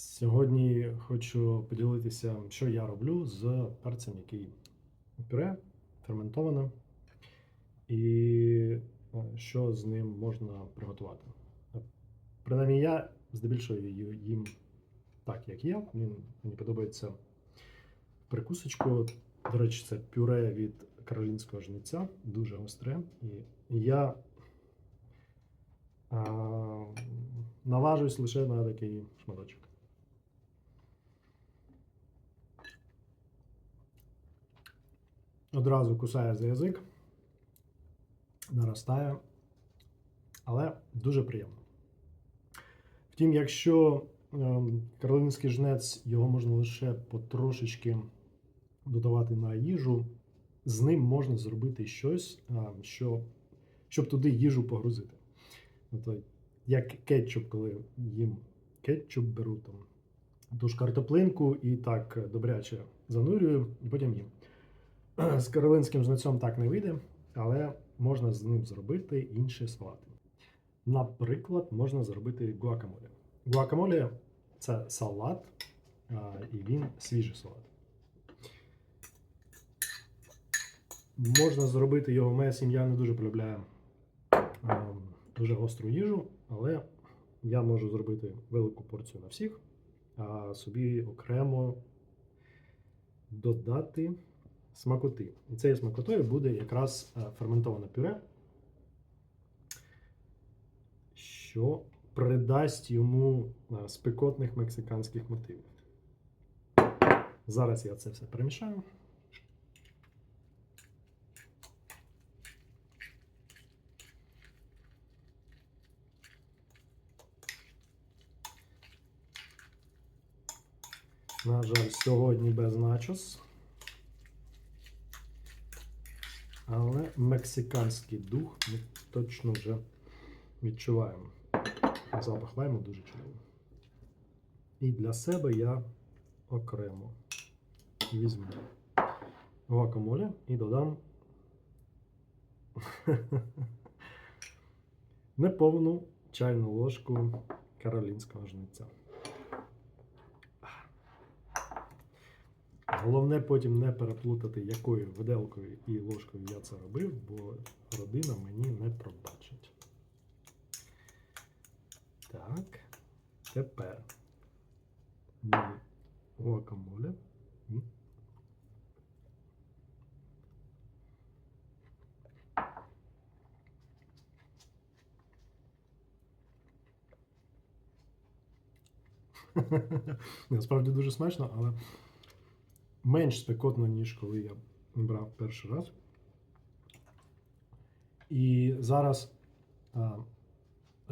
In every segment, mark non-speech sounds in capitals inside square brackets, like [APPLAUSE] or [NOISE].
Сьогодні хочу поділитися, що я роблю з перцем, який пюре, ферментоване, і е, що з ним можна приготувати. Принаймні, я здебільшого їм так, як є. Він мені подобається прикусочку. До речі, це пюре від каролінського жниця, дуже гостре. І я а, наважусь лише на такий шматочок. Одразу кусає за язик, наростає, але дуже приємно. Втім, якщо ем, каролинський жнець його можна лише потрошечки додавати на їжу, з ним можна зробити щось, що, щоб туди їжу погрузити. Тобто, як кетчуп, коли їм кетчуп беру там ту ж картоплинку і так добряче занурюю, і потім їм. З каролинським жнецем так не вийде, але можна з ним зробити інші салати. Наприклад, можна зробити гуакамоле. Гуакамоле це салат, і він свіжий салат. Можна зробити його, моя сім'я не дуже полюбляє дуже гостру їжу, але я можу зробити велику порцію на всіх, а собі окремо додати смакоти. І цією смакотою буде якраз е, ферментоване пюре, що придасть йому е, спекотних мексиканських мотивів. Зараз я це все перемішаю. На жаль, сьогодні без начос. Але мексиканський дух ми точно вже відчуваємо. Запах лайму дуже чудовий. І для себе я окремо візьму гуакамоле і додам [LAUGHS] неповну чайну ложку каролінського жниця. Головне потім не переплутати, якою виделкою і ложкою я це робив, бо родина мені не пробачить. Так. Тепер гуакамоле. [LAUGHS] Насправді дуже смачно, але менш спекотно, ніж коли я брав перший раз. І зараз а,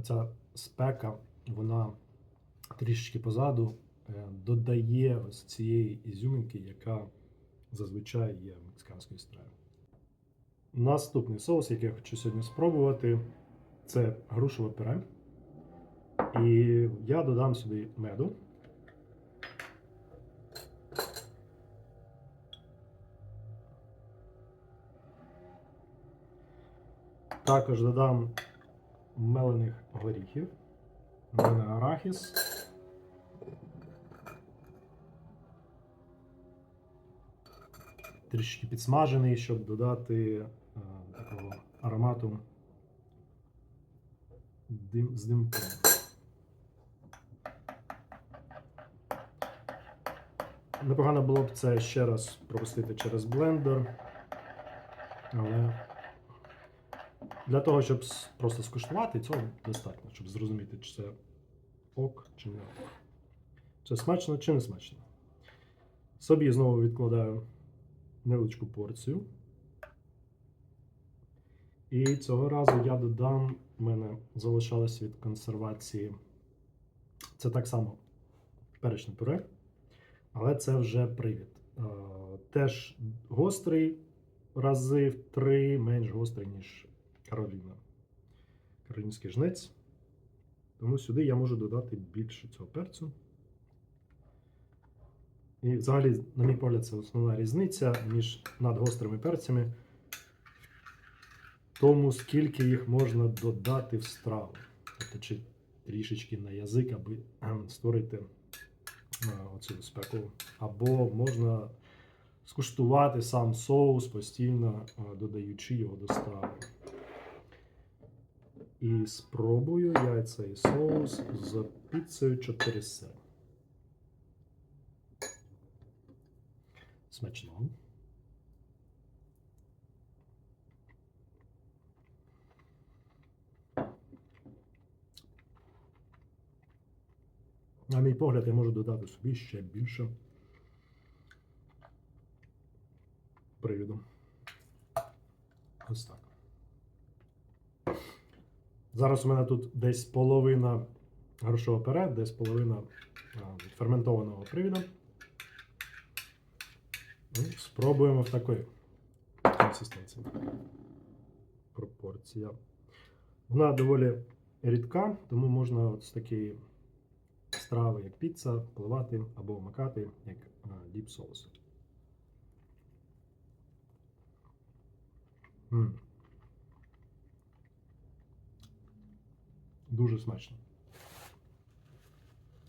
ця спека, вона трішечки позаду е, додає ось цієї ізюминки, яка зазвичай є в мексиканської страви. Наступний соус, який я хочу сьогодні спробувати, це грушеве пюре. І я додам сюди меду. Також додам мелених горіхів, мене арахіс. Трішки підсмажений, щоб додати е, такого аромату дим, з димком. Непогано було б це ще раз пропустити через блендер, але для того, щоб просто скуштувати, цього достатньо, щоб зрозуміти, чи це ок чи не ок. Це смачно чи не смачно. Собі знову відкладаю невеличку порцію. І цього разу я додам, в мене залишалось від консервації. Це так само перечне пюре, але це вже привід. Теж гострий рази в три менш гострий, ніж Кароліна. Каролінський жнець. Тому сюди я можу додати більше цього перцю. І взагалі, на мій погляд, це основна різниця між надгострими перцями. Тому скільки їх можна додати в страву. Тобто чи трішечки на язик, аби створити е, оцю спеку, або можна скуштувати сам соус, постійно е, додаючи його до страви. І спробую я цей соус з піцею 4 сир. Смачно. На мій погляд, я можу додати собі ще більше привіду. Ось так. Зараз у мене тут десь половина грошового пере, десь половина ферментованого привіду. Ну, Спробуємо в такої консистенції. Пропорція. Вона доволі рідка, тому можна от з такої страви, як піца, поливати або вмикати як діп соус. Дуже смачно.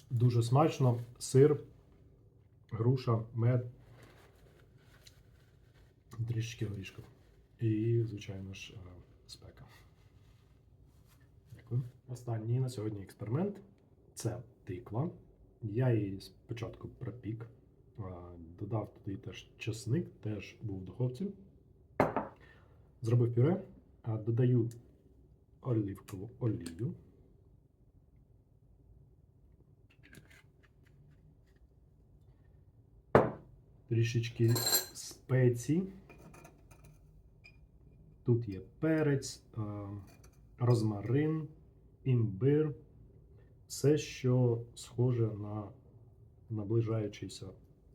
Дуже смачно. Сир, груша, мед, трішечки горішків. І, звичайно ж, е, спека. Дякую. Останній на сьогодні експеримент це тиква. Я її спочатку пропік, додав туди теж чесник, теж був в духовці. Зробив пюре, додаю оливкову олію. Трішечки спецій. Тут є перець, розмарин, імбир. Все, що схоже на наближаючеся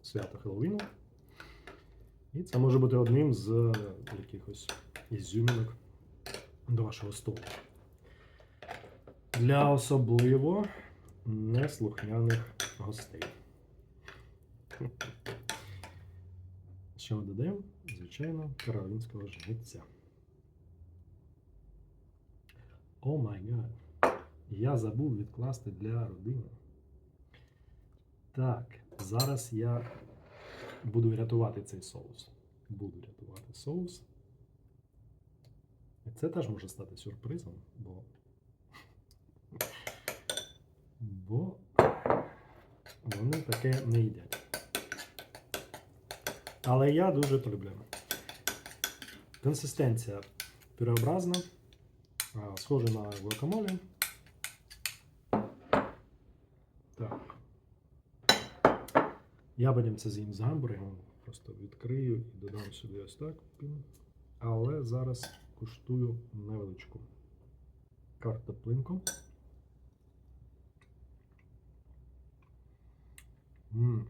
свято Хеллоуіну. І це може бути одним з якихось ізюмінок до вашого столу. Для особливо неслухняних гостей. Що додаємо? Звичайно, каролінського жниця. О май гад. Я забув відкласти для родини. Так, зараз я буду рятувати цей соус. Буду рятувати соус. І це теж може стати сюрпризом, бо. Бо вони таке не їдять. Але я дуже полюбляю. Консистенція пюреобразна, схожа на гуакамоле. Так. Я потім це з'їм з гамбургером. Просто відкрию і додам сюди ось так. Але зараз куштую невеличку картоплинку. М.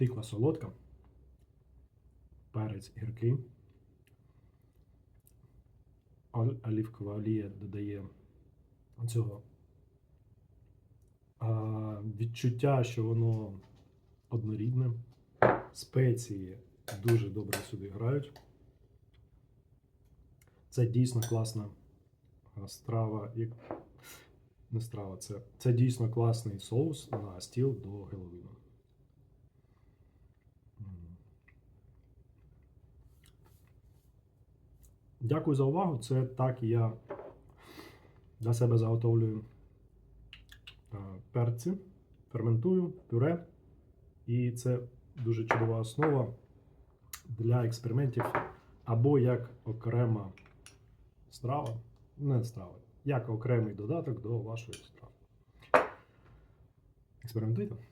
Тиква солодка. Перець гіркий. Ол- Олівкова олія додає цього а, відчуття, що воно однорідне. Спеції дуже добре сюди грають. Це дійсно класна страва. Як... Не страва, це, це дійсно класний соус на стіл до Геловіну. Дякую за увагу. Це так я для себе заготовлюю е, перці, ферментую, пюре. І це дуже чудова основа для експериментів або як окрема страва, не страва, як окремий додаток до вашої страви. Експериментуйте.